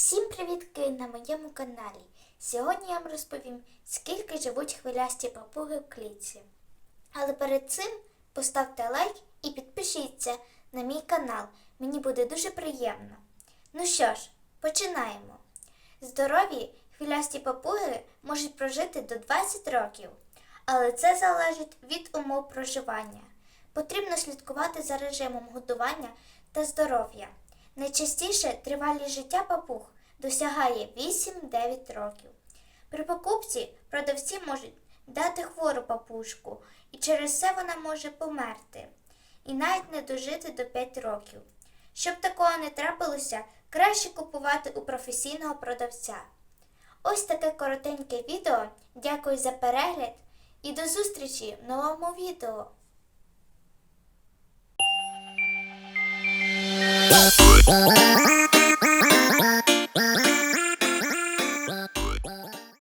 Всім привітки на моєму каналі. Сьогодні я вам розповім, скільки живуть хвилясті папуги в клітці. Але перед цим поставте лайк і підпишіться на мій канал. Мені буде дуже приємно. Ну що ж, починаємо. Здорові хвилясті папуги можуть прожити до 20 років, але це залежить від умов проживання. Потрібно слідкувати за режимом годування та здоров'я. Найчастіше тривалість життя папуг досягає 8-9 років. При покупці продавці можуть дати хвору папушку, і через це вона може померти і навіть не дожити до 5 років. Щоб такого не трапилося, краще купувати у професійного продавця. Ось таке коротеньке відео. Дякую за перегляд і до зустрічі в новому відео. Oh,